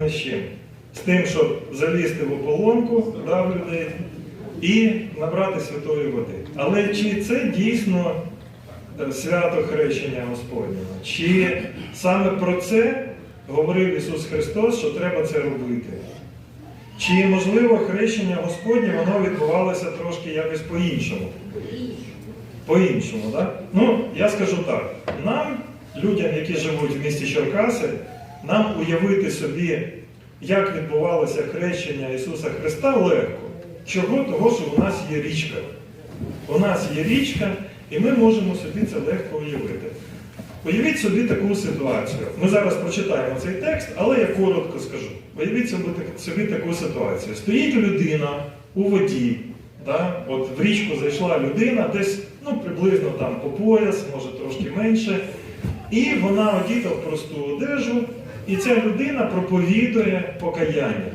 з чим? З тим, щоб залізти в ополонку да, людей і набрати святої води. Але чи це дійсно е, свято хрещення Господнього? Чи саме про це говорив Ісус Христос, що треба це робити? Чи можливо хрещення Господнє воно відбувалося трошки якось по-іншому? По-іншому, так? Ну, я скажу так. Нам, людям, які живуть в місті Черкаси, нам уявити собі, як відбувалося хрещення Ісуса Христа легко. Чого? Того, що у нас є річка. У нас є річка, і ми можемо собі це легко уявити. Уявіть собі таку ситуацію. Ми зараз прочитаємо цей текст, але я коротко скажу. Уявіть собі, таку ситуацію. Стоїть людина у воді, да? от в річку зайшла людина, десь ну, приблизно там по пояс, може трошки менше, і вона одіта в просту одежу, і ця людина проповідує покаяння.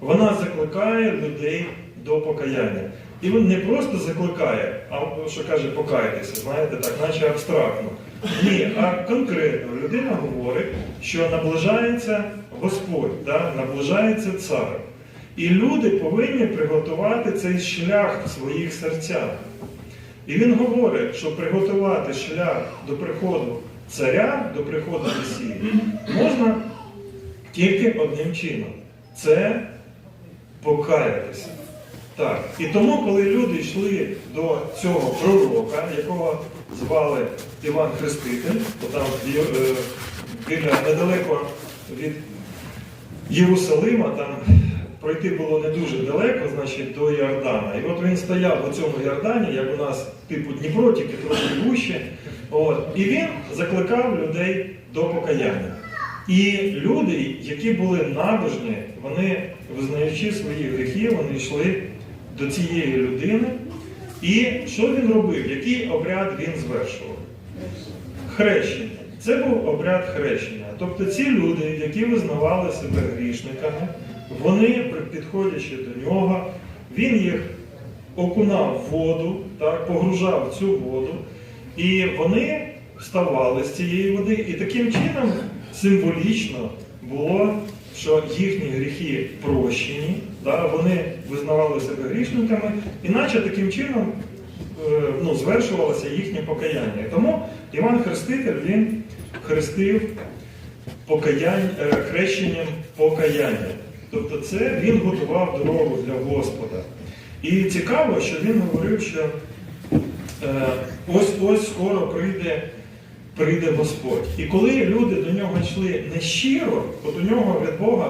Вона закликає людей до покаяння. І він не просто закликає, а що каже, покайтеся, знаєте, так, наче абстрактно. Ні, а конкретно людина говорить, що наближається Господь, да, наближається цар. І люди повинні приготувати цей шлях в своїх серцях. І він говорить, що приготувати шлях до приходу царя, до приходу Месії, можна тільки одним чином. Це покаятися. Так. І тому, коли люди йшли до цього пророка, якого звали Іван Хреститель, то там е, біля недалеко від Єрусалима, там пройти було не дуже далеко, значить, до Йордана. І от він стояв у цьому Йордані, як у нас типу Дніпро, тільки трохи вище. От. І він закликав людей до покаяння. І люди, які були набожні, вони, визнаючи свої гріхи, вони йшли до цієї людини. І що він робив? Який обряд він звершував? Хрещення. Це був обряд хрещення. Тобто ці люди, які визнавали себе грішниками, вони, підходячи до нього, він їх окунав в воду, так, погружав цю воду, і вони вставали з цієї води, і таким чином символічно було, що їхні гріхи прощені, да, вони визнавали себе грішниками, іначе таким чином е, ну, звершувалося їхнє покаяння. Тому Іван Хреститель він хрестив покаянь, е, хрещенням покаяння. Тобто це він готував дорогу для Господа. І цікаво, що він говорив, що е, ось ось скоро прийде, прийде Господь. І коли люди до нього йшли нещиро, от у нього від Бога